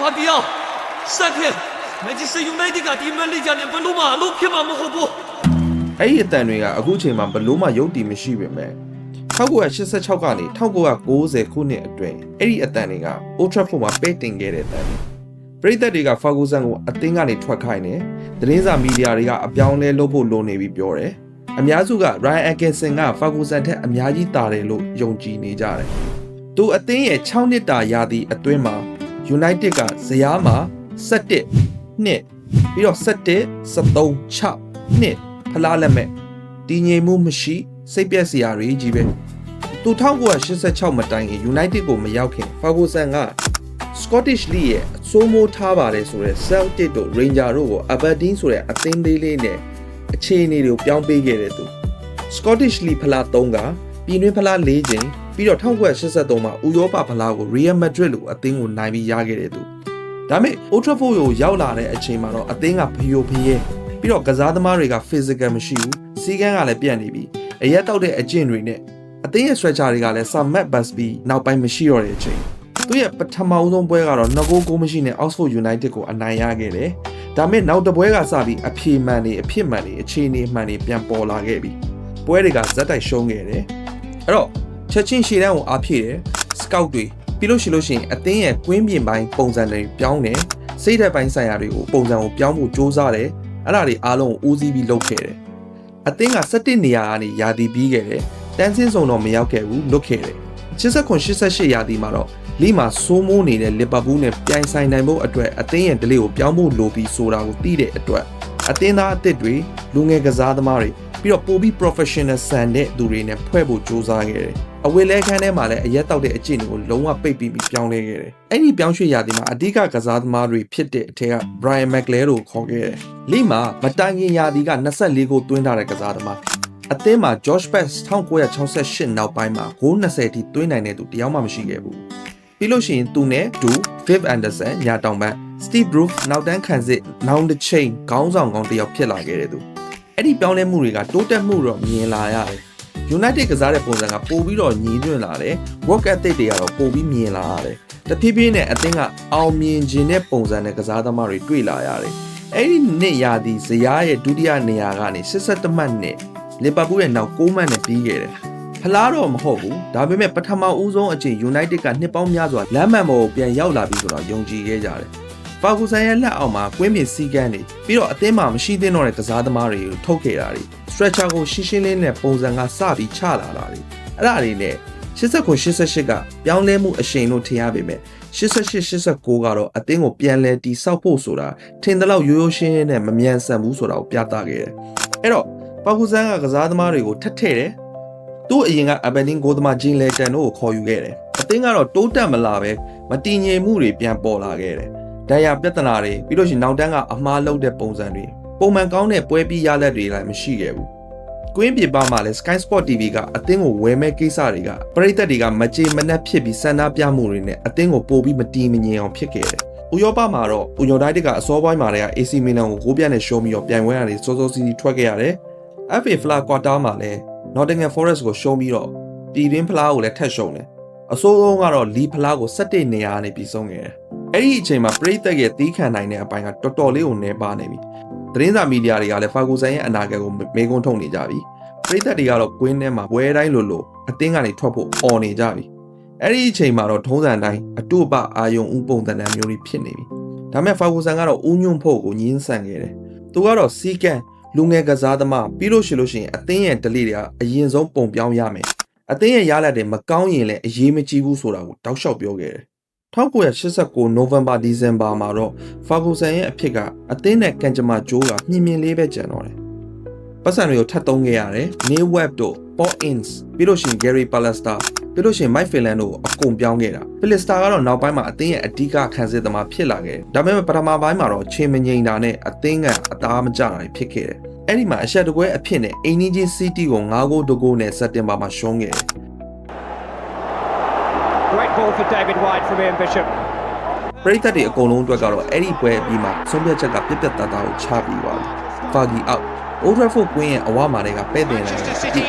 ဘာပြောင်းစက်ဖြစ်မန်ချက်စတာယူနိုက်တက်ကဒီမန်နေဂျာနဲ့ဘယ်လိုမှအလုပ်ဖြစ်မှာမဟုတ်ဘူးအဲ့ဒီအတန်တွေကအခုချိန်မှာဘလို့မှယုံတည်မရှိပေမဲ့1986ကနေ1990ခုနှစ်အတွင်းအဲ့ဒီအတန်တွေက Old Trafford မှာပဲတင်ခဲ့တဲ့အတန်တွေပရိသတ်တွေကဖာဂူဆန်ကိုအတင်းကနေထွက်ခိုင်းတယ်။သတင်းစာမီဒီယာတွေကအပြောင်းလဲလုပ်ဖို့လိုနေပြီပြောတယ်။အများစုက Ryan Atkinson ကဖာဂူဆန်ထက်အများကြီးတာတယ်လို့ယုံကြည်နေကြတယ်။သူအတင်းရဲ့6နှစ်တာရာသီအတွင်းမှာ United ကဇယားမှာ17နှစ်ပြီးတော့17 73 6နှစ်ဖလားလက်မဲ့တည်ငြိမ်မှုမရှိစိတ်ပျက်စရာတွေကြီးပဲသူ1986မတိုင်ခင် United ကိုမရောက်ခင် Ferguson က Scottish League ရဲ့အစိုးမိုးထားပါတယ်ဆိုတဲ့ Celtic တို့ Ranger တို့ကို Aberdeen ဆိုတဲ့အသင်းလေးလေးနဲ့အခြေအနေတွေကိုပြောင်းပေးခဲ့တဲ့သူ Scottish League ဖလား3ကပြည်တွင်းဖလား4ချိန် ပြီးတော့1983မှာဥရောပဖလားကို Real Madrid လိုအသင်းကိုနိုင်ပြီးရခဲ့တဲ့သူဒါပေမဲ့ Old Trafford ကိုရောက်လာတဲ့အချိန်မှာတော့အသင်းကဖျို့ဖျဲပြီးတော့ကစားသမားတွေက physical မရှိဘူးစီးကန်းကလည်းပြတ်နေပြီအရက်တောက်တဲ့အကျင့်တွေနဲ့အသင်းရဲ့ stretcher တွေကလည်း Sir Matt Busby နောက်ပိုင်းမရှိတော့တဲ့အချိန်သူရဲ့ပထမဦးဆုံးပွဲကတော့နှစ်ဂိုးကိုမရှိနဲ့ Oxford United ကိုအနိုင်ရခဲ့တယ်ဒါပေမဲ့နောက်တစ်ပွဲကစပြီးအဖြေမှန်နေအဖြစ်မှန်နေအခြေအနေမှန်နေပြန်ပေါ်လာခဲ့ပြီပွဲတွေကဇက်တိုက်ရှုံးခဲ့တယ်အဲ့တော့ ချက်ချင်းရှေ့တန်းကိုအားဖြည့်တယ်စကောက်တွေပြီးလို့ရှိလို့ရှိရင်အသင်းရဲ့ကွင်းပြင်ပိုင်းပုံစံတွေပြောင်းတယ်စိတ်ဓာတ်ပိုင်းဆိုင်ရာတွေကိုပုံစံကိုပြောင်းဖို့စ조사တယ်အဲ့ဒါတွေအားလုံးကိုဦးစီးပြီးလုပ်ခဲ့တယ်အသင်းက17နေရာကနေယာတီပြီးခဲ့တယ်တန်းစင်းစုံတော့မရောက်ခဲ့ဘူးလွတ်ခဲ့တယ်89 88ရာသီမှာတော့လီမှာစိုးမိုးနေတဲ့လီဗာပူးနဲ့ပြိုင်ဆိုင်နိုင်ဖို့အတွက်အသင်းရဲ့ဒလေးကိုပြောင်းဖို့လိုပြီးဆိုတာကိုသိတဲ့အတွက်အသင်းသားအသစ်တွေလူငယ်ကစားသမားတွေပြီးတော့ပိုပြီး professional ဆန်တဲ့သူတွေနဲ့ဖွဲ့ဖို့ကြိုးစားခဲ့တယ်။ အဝေလဲခန်းထဲမှာလည်းအရက်တောက်တဲ့အကျင့်တွေကိုလုံးဝပိတ်ပြီးပြီးပြောင်းလဲခဲ့တယ်။အဲ့ဒီပြောင်းရွှေ့ရာသီမှာအဓိကကစားသမားတွေဖြစ်တဲ့အထက်က Brian McLaren ကိုခေါ်ခဲ့တယ်။လီမှာမတိုင်ခင်ရာသီက24ဂိုးသွင်းထားတဲ့ကစားသမားအသင်းမှာ Josh Best 1968နောက်ပိုင်းမှာဂိုး20ထိသွင်းနိုင်တဲ့သူတယောက်မှမရှိခဲ့ဘူး။ပြီးလို့ရှိရင်သူနဲ့ဒူ Viv Anderson ညာတောင်ပန်း Steve Bruce နောက်တန်းခံစစ် Now the Chain ခေါင်းဆောင်ကောင်းတစ်ယောက်ဖြစ်လာခဲ့တဲ့သူအဲ့ဒီပြောင်းလဲမှုတွေကတိုးတက်မှုတော့မြင်လာရတယ် United ကစားတဲ့ပုံစံကပိုပြီးတော့ညီးတွင်လာတယ် work ethic တွေကတော့ပိုပြီးမြင်လာရတယ်တဖြည်းဖြည်းနဲ့အသင်းကအောင်မြင်ခြင်းတဲ့ပုံစံနဲ့ကစားသမားတွေတွေ့လာရတယ်အဲ့ဒီနှစ်ရာသီဇယားရဲ့ဒုတိယနေရာကနေ82မှတ်နဲ့လီဗာပူးရဲ့နောက်6မှတ်နဲ့ပြီးခဲ့တယ်ဖလားတော့မဟုတ်ဘူးဒါပေမဲ့ပထမဦးဆုံးအချိန် United ကနှစ်ပေါင်းများစွာလမ်းမှန်ပေါ်ကိုပြန်ရောက်လာပြီဆိုတော့ယုံကြည်ခဲ့ကြတယ်ဖာဂူဆန်ရဲ့လက်အောက်မှာကွင်းပြင်စီကန်းတွေပြီးတော့အသင်းမှာမရှိသင့်တော့တဲ့ကစားသမားတွေကိုထုတ်ခဲ့တာတွေ stretcher ကိုရှင်းရှင်းလင်းလင်းပုံစံကစပြီးချလာတာတွေအဲ့ဒါတွေနဲ့89 88ကပြောင်းလဲမှုအရှိန်လို့ထင်ရပေမဲ့88 89ကတော့အသင်းကိုပြန်လဲတီဆောက်ဖို့ဆိုတာထင်သလောက်ရိုးရိုးရှင်းရှင်းနဲ့မမြန်ဆန်ဘူးဆိုတာကိုပြသခဲ့တယ်အဲ့တော့ဖာဂူဆန်ကကစားသမားတွေကိုထက်ထဲ့တယ်သူ့အရင်ကအဘန်ဒင်းကိုသမားဂျင်းလေတန်တို့ကိုခေါ်ယူခဲ့တယ်အသင်းကတော့တိုးတက်မလာပဲမတည်ငြိမ်မှုတွေပြန်ပေါ်လာခဲ့တယ်ဒဏ်ရာပြဿနာတွေပြီးလို့ရှိရင်နောက်တန်းကအမားလုံးတဲ့ပုံစံတွေ ပုံမှန်ကောင်းတဲ့ပွဲပြီးရလက်တွေလည်းမရှိခဲ့ဘူး။ကွင်းပြေပါမှာလဲ Sky Sport TV ကအသင်းကိုဝယ်မဲ့ကိစ္စတွေကပရိသတ်တွေကမကြေမနက်ဖြစ်ပြီးစန္ဒပြမှုတွေနဲ့အသင်းကိုပို့ပြီးမတီးမငြိမ်အောင်ဖြစ်ခဲ့တယ်။ဥရောပမှာတော့ဥညိုတိုင်းတစ်ကအစောပိုင်းမှာတည်းက AC Milan ကိုကိုးပြတ်နဲ့ရှုံးပြီးတော့ပြိုင်ပွဲရတယ်စောစောစီးစီးထွက်ခဲ့ရတယ်။ FA Fla Quarter မှာလည်း Nottingham Forest ကိုရှုံးပြီးတော့ပြည်တွင်းဖလားကိုလည်းထက်ရှုံးတယ်။အဆိုးဆုံးကတော့လီဖလားကို17နေရာနဲ့ပြီးဆုံးခဲ့တယ်။အဲ့ဒီအချိန်မှာပရိသတ်ရဲ့တီးခံနိုင်တဲ့အပိုင်းကတော်တော်လေးကိုနှဲပါနေပြီ။ သတင်းစာမီဒီယာတွေကလည်းဖာဂူဆန်ရဲ့အနာဂတ်ကိုမေးခွန်းထုတ်နေကြပြီ။ပရိသတ်တွေကတော့ကွင်းထဲမှာဝဲတိုင်းလိုလိုအသင်းကနေထွက်ဖို့អော်နေကြပြီ။အဲ့ဒီအချိန်မှာတော့ထုံးစံတိုင်းအတုပအာယုံဥပုံသဏ္ဍာန်မျိုးတွေဖြစ်နေပြီ။ဒါပေမဲ့ဖာဂူဆန်ကတော့ဥညွန့်ဖို့ကိုညှင်းဆန်ခဲ့တယ်။သူကတော့စီကန်လူငယ်ကစားသမားပြီးလို့ရှိလို့ရှိရင်အသင်းရဲ့ဒလိတွေကအရင်ဆုံးပုံပြောင်းရမယ်။အသင်းရဲ့ရလဒ်တွေမကောင်းရင်လည်းအရေးမကြီးဘူးဆိုတာကိုတောက်လျှောက်ပြောခဲ့တယ် 1989 November December မှာတော့ Ferguson ရဲ့အဖြစ်ကအသင်းနဲ့ကန်ဂျမာဂျိုးကမြင်မြင်လေးပဲကြံတော့တယ်။ပတ်စံတွေကိုထပ်သုံးခဲ့ရတယ်။ Neil Webb တို့ Paul Ince ပြီးလို့ရှိရင် Gary Pallister ပြီးလို့ရှိရင် Mike Phelan တို့အကုန်ပြောင်းခဲ့တာ။ Pallister ကတော့နောက်ပိုင်းမှာအသင်းရဲ့အဓိကခံစစ်သမားဖြစ်လာခဲ့တယ်။ဒါပေမဲ့ပထမပိုင်းမှာတော့ချင်းမငိန်တာနဲ့အသင်းကအသားမကျတာဖြစ်ခဲ့တယ်။အဲ့ဒီမှာအရှက်တကွဲအဖြစ်နဲ့အိမ်နီးချင်း City ကို9ဂိုးတဂိုးနဲ့စက်တင်ဘာမှာရှုံးခဲ့တယ် Great ball for David White from Ian Bishop. ပရိသတ်တွေအကုန်လုံးအတွက်ကတော့အဲ့ဒီပွဲအပြီးမှာဆုံးဖြတ်ချက်ကပြက်ပြက်သားသားကိုချပြီးပါပြီ။ Fagi out Old Trafford ကွင်းရဲ့အဝမှာတွေကပဲ့တင်လာတယ် Manchester City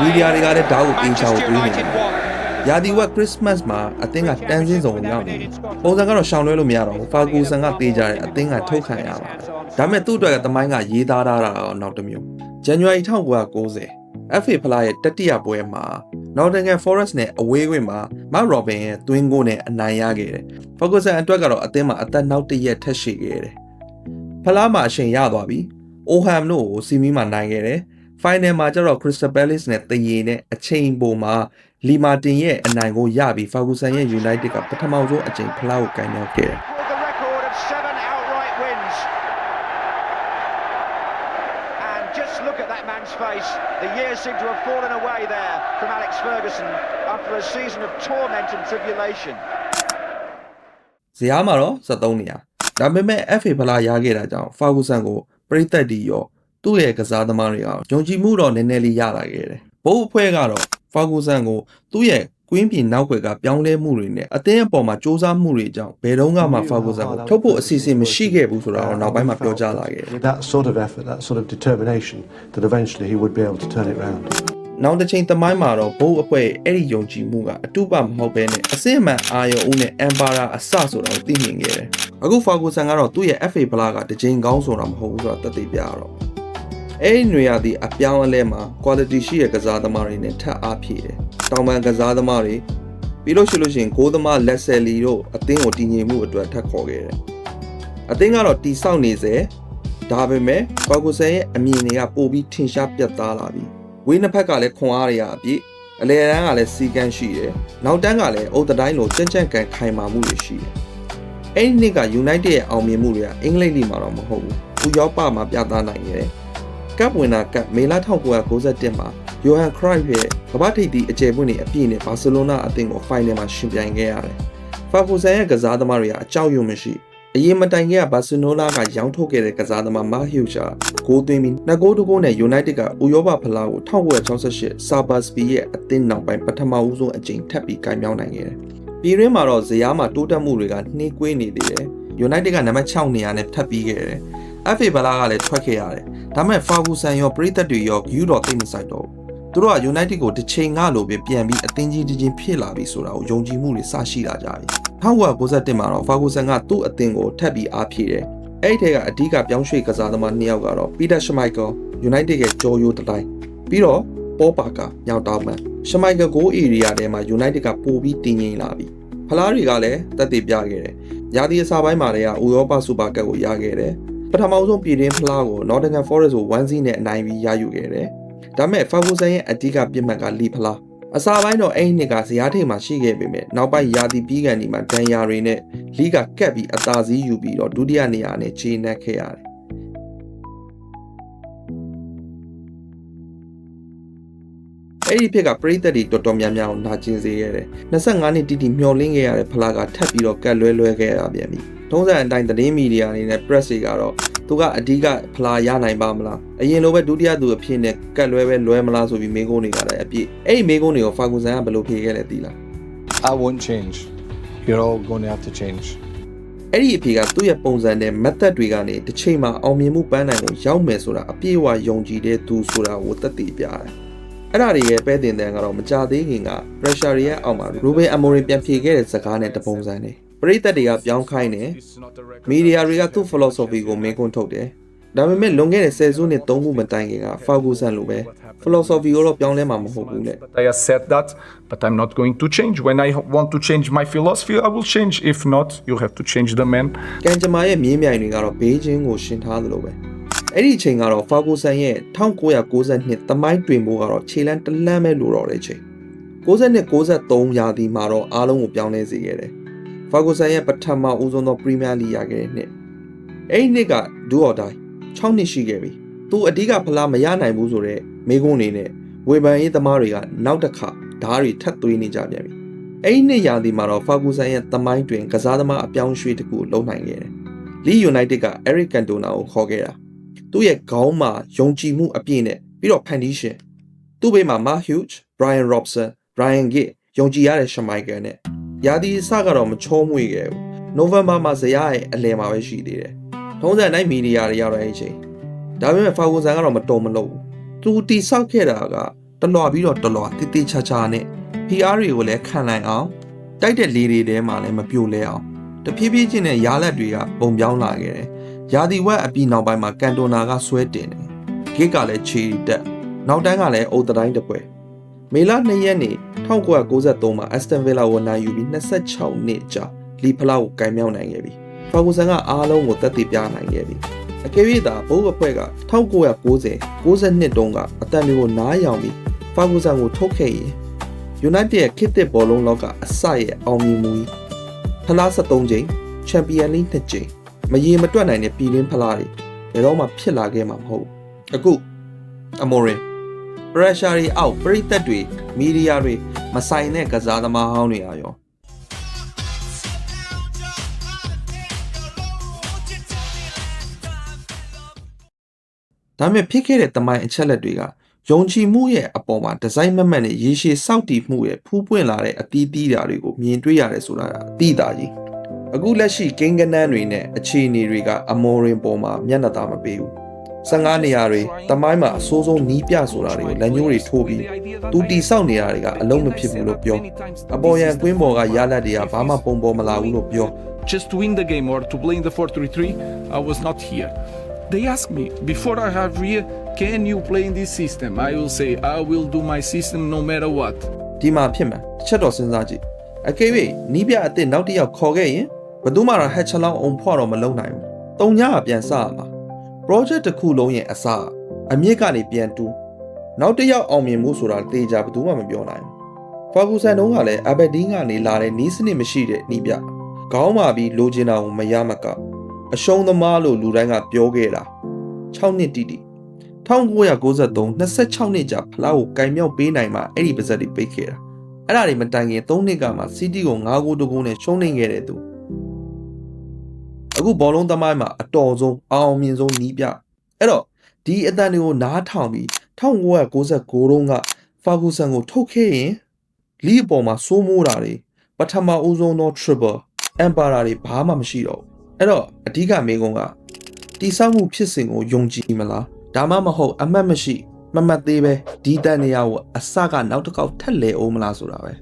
မီဒီယာတွေကလည်းဒါကို5အင်ချာကို Manchester တွေးနေတယ် United 1ရာသီဝက်ခရစ်စမတ်မှာအသင်းကတန်းစင်းစုံကိုရောက်နေတယ်ပုံစံကတော့ရှောင်လွှဲလို့မရတော့ဘူးဖာဂူဆန်ကတေးကြတယ်အသင်းကထုတ်ခံရပါတယ်ဒါပေမဲ့သူ့အတွက်ကသမိုင်းကရေးသားထားတာတော့နောက်တစ်မျိုးဇန်နဝါရီ1990 FA ဖလားရဲ့တတိယပွဲမှာ Nottingham Forest နဲ့အဝေးကွင်းမှာ Mark Robin ရဲ့သွင်းဂိုးနဲ့အနိုင်ရခဲ့တယ်။ Ferguson အတွက်ကတော့အသင်းမှာအသက်နောက်တစ်ရက်ထပ်ရှိခဲ့တယ်။ဖလားမှာအချိန်ရသွားပြီ။ Oham တို့ကိုစီမီမှာနိုင်ခဲ့တယ်။ Final မှာကျတော့ Crystal Palace နဲ့တရေနဲ့အချိန်ပိုမှာလီမာတင်ရဲ့အနိုင်ကိုရပြီး Ferguson ရဲ့ United ကပထမဆုံးအချိန်ဖလားကိုကင်မြောက်ခဲ့တယ် With the record of seven outright wins. And just look at that man's face. The years seem to have fallen away there from Alex Ferguson after a season of torment and tribulation. ။ဇယားမှာတော့73နေရ။ဒါပေမဲ့ FA ဖလားရခဲ့တာကြောင့် Ferguson ကိုပရိသတ်တီရောသူ့ရဲ့ကစားသမားတွေကယုံကြည်မှုတော့နည်းနည်းလေးရလာခဲ့တယ်။ဘိုးအဖွဲ့ကတော့ Ferguson ကိုသူ့ရဲ့ ကွင်းပြင်နောက်ွယ်ကပြောင်းလဲမှုတွေနဲ့အသင်းအပေါ်မှာစ조사မှုတွေကြောင့်ဘယ်တော့မှ Ferguson ကိုထုတ်ဖို့အစီအစဉ်မရှိခဲ့ဘူးဆိုတာတော့နောက်ပိုင်းမှာပြောကြားလာခဲ့တယ် With that sort of effort, that sort of determination, that eventually he would be able to turn it round. ။နောက်တစ်ချိန်သမိုင်းမှာတော့ဘိုးအဖွဲ့ရဲ့အဲ့ဒီယုံကြည်မှုကအတုပမဟုတ်ဘဲနဲ့အစစ်အမှန်အာရုံဦးနဲ့ Empire အစဆိုတာကိုသိမြင်ခဲ့တယ်။အခု Ferguson ကတော့သူ့ရဲ့ FA ဖလားကတစ်ချိန်ကောင်းဆိုတာမဟုတ်ဘူးဆိုတာသက်သေပြရတော့။ အဲ့ဒီຫນွေရသည့်အပြောင်းအလဲမှာ quality ရှိတဲ့ကစားသမားတွေနဲ့ထပ်အားဖြည့်တယ်။တောင်ပန်ကစားသမားတွေပြီးလို့ရှိလို့ရှိရင်ဂိုးသမားလက်ဆယ်လီတို့အသင်းကိုတည်ငြိမ်မှုအတွက်ထပ်ခေါ်ခဲ့တယ်။အသင်းကတော့တီဆောက်နေစေဒါပေမဲ့ Ferguson ရဲ့အမြင်တွေကပိုပြီးထင်ရှားပြတ်သားလာပြီ။ဝေးနှစ်ဖက်ကလည်းခွန်အားတွေရအပြည့်အလဲတန်းကလည်းစီကန်းရှိတယ်။နောက်တန်းကလည်းအုတ်တတိုင်းလိုကြက်ကြက်ကန်ခိုင်မာမှုတွေရှိတယ်။အဲ့ဒီနှစ်က United ရဲ့အောင်မြင်မှုတွေကအင်္ဂလိပ်လိမှာတော့မဟုတ်ဘူး။ဥရောပမှာပြသနိုင်ခဲ့တယ်။ ကပ်ဝင်တာကပ်မေလ1991မှာယိုဟန်ခရိုက်ရဲ့ကမ္ဘာထိပ်သီးအကျယ်ပွင့်နေအပြည့်နဲ့ဘာစီလိုနာအသင်းကိုဖိုင်နယ်မှာရှင်ပြိုင်ခဲ့ရတယ်။ဖာဂူဆန်ရဲ့ကစားသမားတွေကအကြောက်ရွံ့မရှိအရင်မတိုင်ခင်ကဘာစီလိုနာကရောင်းထုတ်ခဲ့တဲ့ကစားသမားမာဟျူရှာဂိုးသွင်းပြီးနှစ်ဂိုးတစ်ဂိုးနဲ့ United ကဥရောပဖလားကို1968ဆာဘာစပီရဲ့အသင်းနောက်ပိုင်းပထမဦးဆုံးအကြိမ်ထပ်ပြီးကင်မြောင်းနိုင်ခဲ့တယ်။ပြည်ရင်းမှာတော့ဇယားမှာတိုးတက်မှုတွေကနှေးကွေးနေသေးတယ်။ United ကနံပါတ်6နေရာနဲ့ထပ်ပြီးခဲ့တယ်။ FA ဘလာကလည်းထွက်ခဲ့ရတယ်။ဒါပေမဲ့ Ferguson ရောပရိသတ်တွေရောဂယူတော့သိမ့်မဆိုင်တော့ဘူး။သူတို့က United ကိုတစ်ချိန်ကလိုပဲပြန်ပြီးအသင်းကြီးတစ်ချင်းဖြစ်လာပြီဆိုတာကိုယုံကြည်မှုတွေစရှိလာကြပြီ။1991မှာတော့ Ferguson ကသူ့အသင်းကိုထပ်ပြီးအားဖြည့်တယ်။အဲ့ဒီထက်ကအဓိကပြောင်းရွှေ့ကစားသမားနှစ်ယောက်ကတော့ Peter Schmeichel United ရဲ့ကြော်ရိုးတစ်တိုင်းပြီးတော့ Paul Parker ညောင်တောင်းမှန် Schmeichel goal area ထဲမှာ United ကပိုပြီးတည်ငြိမ်လာပြီ။ဖလားတွေကလည်းတက်တည်ပြခဲ့တယ်။ရာသီအစာပိုင်းမှာတည်းကဥရောပစူပါကပ်ကိုရခဲ့တယ်။ ပထမဆုံးပြည်တွင်းဖလားကို Nottingham Forest ကို1-0နဲ့အနိုင်ပြီးရယူခဲ့တယ်။ဒါပေမဲ့ Ferguson ရဲ့အဓိကပြစ်မှတ်ကလီဖလားအစာပိုင်းတော့အဲ့ဒီနှစ်ကဇယားထိပ်မှာရှိခဲ့ပေမဲ့နောက်ပိုင်းရာသီပြီးကန်ဒီမှာဒန်ယာတွေနဲ့လီကကက်ပြီးအသာစီးယူပြီးတော့ဒုတိယနေရာနဲ့ခြေနှက်ခဲ့ရတယ် အဲ့ဒီဖြစ်ကပရိသတ်တွေတော်တော်များများကိုနာကျင်စေခဲ့တယ်25နှစ်တိတိမျောလင်းခဲ့ရတဲ့ဖလားကထပ်ပြီးတော့ကတ်လွဲလွဲခဲ့ရပြန်ပြီထုံးစံအတိုင်းသတင်းမီဒီယာအနေနဲ့ press တွေကတော့သူကအဓိကဖလားရနိုင်ပါမလားအရင်လိုပဲဒုတိယသူအဖြစ်နဲ့ကတ်လွဲပဲလွဲမလားဆိုပြီးမေးခွန်းတွေကလည်းအပြည့်အဲ့ဒီမေးခွန်းတွေကိုဖာဂူဆန်ကဘယ်လိုဖြေခဲ့လဲသိလား I won't change. You're all going to have to change. အဲ့ဒီအဖြေကသူ့ရဲ့ပုံစံနဲ့ method တွေကနေတစ်ချိန်မှာအောင်မြင်မှုပန်းနိုင်ကိုရောက်မယ်ဆိုတာအပြည့်အဝယုံကြည်တဲ့သူဆိုတာကိုသက်သေပြတယ်။ အဲ့ဒါတွေရဲ့ပဲတင်တန်ကတော့မကြသေးခင်က pressure တွေရဲ့အောက်မှာ Ruben Amorim ပြန်ဖြေခဲ့တဲ့စကားနဲ့တပုံစံနဲ့ပရိသတ်တွေကပြောင်းခိုင်းတယ်။ media တွေကသူ့ philosophy ကိုမင်းကွန်းထုတ်တယ်။ဒါပေမဲ့လွန်ခဲ့တဲ့ဆယ်စုနှစ်သုံးခုမတိုင်ခင်က Ferguson လိုပဲ philosophy ကိုတော့ပြောင်းလဲမှာမဟုတ်ဘူးလေ။ But I accept that, but I'm not going to change. When I want to change my philosophy, I will change. If not, you have to change the man. ကံကြမ္မာရဲ့မြင်းမြိုင်တွေကတော့ဘေးချင်းကိုရှင်ထားသလိုပဲ အဲ့ဒီအချိန်ကတော့ဖာဂူဆန်ရဲ့1992သမိုင်းတွင်ဖို့ကတော့ခြေလန်းတလန်းပဲလိုတော့တဲ့ချိန်92 93ရာသီမှာတော့အားလုံးကိုပြောင်းလဲစေခဲ့တယ်ဖာဂူဆန်ရဲ့ပထမဦးဆုံးသောပရီးမီးယားလိရခဲ့တဲ့နှစ်အဲ့ဒီနှစ်ကဒူအော်တိုင်း6နှစ်ရှိခဲ့ပြီသူအဓိကဖလားမရနိုင်ဘူးဆိုတော့မိကုန်းနေနဲ့ဝေဖန်ရေးသမားတွေကနောက်တစ်ခါဓားတွေထပ်သွေးနေကြပြန်ပြီအဲ့ဒီနှစ်ရာသီမှာတော့ဖာဂူဆန်ရဲ့သမိုင်းတွင်ကစားသမားအပြောင်းရွှေ့တစ်ခုလုံးနိုင်ခဲ့တယ်လီယူနိုက်တက်က Eric Cantona ကိုခေါ်ခဲ့တာ သူ့ရဲ့ခေါင်းမှာယုံကြည်မှုအပြည့်နဲ့ပြီးတော့ foundation သူ့ဘေးမှာ Mark Hughes, Brian Robson, Ryan Giggs ယုံကြည်ရတဲ့ Schmeichel နဲ့ရာသီအစကတော့မချောမွေ့ခဲ့ဘူး November မှာဇယားရဲ့အလယ်မှာပဲရှိသေးတယ်ထုံးစံတိုင်းမီဒီယာတွေရောက်တဲ့အချိန်ဒါပေမဲ့ Ferguson ကတော့မတော်မလို့ဘူးသူတီဆောက်ခဲ့တာကတလွာပြီးတော့တလွာတိတိချာချာနဲ့ဖ PR တွေကိုလည်းခံနိုင်အောင်တိုက်တဲ့လေတွေထဲမှာလည်းမပြိုလဲအောင်တဖြည်းဖြည်းချင်းနဲ့ရာလက်တွေကပုံပြောင်းလာခဲ့တယ်။ ရာသီဝက်အပြီးနောက်ပိုင်းမှာကန်တိုနာကဆွဲတင်တယ်။ဂစ်ကလည်းချီတက်နောက်တန်းကလည်းအုတ်တိုင်းတစ်ပွဲမေလ2ရက်နေ့1993မှာ Aston Villa ကိုနိုင်ယူပြီး26နှစ်ကြာလီဖလာကိုကင်မြောက်နိုင်ခဲ့ပြီ။ဖာဂူဆန်ကအားလုံးကိုတက်တည်ပြနိုင်ခဲ့ပြီ။အကယ်၍သာဘိုးအဖွဲ့က1990 92တုန်းကအတန်တွေကိုနားယောင်ပြီးဖာဂူဆန်ကိုထုတ်ခဲ့ရင် United ရဲ့ခေတ်သစ်ဘောလုံးလောကအစရဲ့အောင်မြင်မှုကြီးဖလား73ချိန်ချန်ပီယံလိ2ချိန် မရေမတွက်နိုင်တဲ့ပြည်တွင်းဖလားတွေဘယ်တော့မှဖြစ်လာခဲ့မှာမဟုတ်ဘူးအခုအမော်ရင် pressure တွေအောက်ပရိသတ်တွေမီဒီယာတွေမဆိုင်တဲ့ကစားသမားဟောင်းတွေအာရောဒါပေမဲ့ဖြစ်ခဲ့တဲ့တမိုင်းအချက်လက်တွေကယုံကြည်မှုရဲ့အပေါ်မှာဒီဇိုင်းမမှတ်နဲ့ရေရှည်စောင့်တည်မှုရဲ့ဖူးပွင့်လာတဲ့အသီးသီးဓာတွေကိုမြင်တွေ့ရတယ်ဆိုတာအသိတာကြီး အခုလက်ရှိကိန်းကနန်းတွေနဲ့အခြေအနေတွေကအမော်ရင်ပေါ်မှာမျက်နှာသာမပေးဘူး15နေရာတွေတမိုင်းမှာအဆိုးဆုံးနီးပြဆိုတာတွေကိုလက်ညှိုးတွေထိုးပြီးသူတီဆောက်နေတာတွေကအလုံးမဖြစ်ဘူးလို့ပြောအပေါ်ရန်ကွင်းပေါ်ကရလက်တွေကဘာမှပုံပေါ်မလာဘူးလို့ပြော just to win the game or to play in the 4-3-3, I was not here. They asked me before I have here, can you play in this system? I will say I will do my system no matter what. ဒီမှာဖြစ်မှာတစ်ချက်တော့စဉ်းစားကြည့်အကယ်၍နီးပြအစ်စ်နောက်တစ်ယောက်ခေါ်ခဲ့ရင် ဘယ်သူမှတော့ဟက်ချလောင်းအောင်ဖွာတော့မလုံနိုင်ဘူး။တုံညာကပြန်စရမှာ project တစ်ခုလုံးရဲ့အစအမြင့်ကနေပြန်တူးနောက်တစ်ယောက်အောင်မြင်မှုဆိုတာတေချာဘယ်သူမှမပြောနိုင်ဘူး။ဖာဂူဆန်တုံးကလည်းအဘက်ဒင်းကနေလာတဲ့နီးစနစ်မရှိတဲ့နီးပြ။ခေါင်းမာပြီးလိုချင်တာကိုမရမကအရှုံးသမားလို့လူတိုင်းကပြောခဲ့တာ6နှစ်တိတိ1993 26နှစ်ကြာဖလားကိုကင်မြောက်ပေးနိုင်မှအဲ့ဒီပါဇက်တွေပိတ်ခဲ့တာအဲ့ဒါတွေမတိုင်ခင်3နှစ်ကမှစီးတီးကို9ဂိုးတဂိုးနဲ့ရှုံးနေခဲ့တဲ့သူ အခုဘောလုံးသမိုင်းမှာအတော်ဆုံးအအောင်မြင်ဆုံးနီးပြအဲ့တော့ဒီအတန်တွေကိုနားထောင်ပြီး1996တုန်းကဖာဂူဆန်ကိုထုတ်ခဲ့ရင်လီအပေါ်မှာစိုးမိုးတာတွေပထမဦးဆုံးသော triple emperor တွေဘာမှမရှိတော့ဘူးအဲ့တော့အဓိကမေးခွန်းကတိဆောက်မှုဖြစ်စဉ်ကိုယုံကြည်မလားဒါမှမဟုတ်အမှတ်မရှိမမှတ်သေးပဲဒီတန်နေရာကိုအစကနောက်တစ်ခေါက်ထက်လဲအောင်မလားဆိုတာပဲ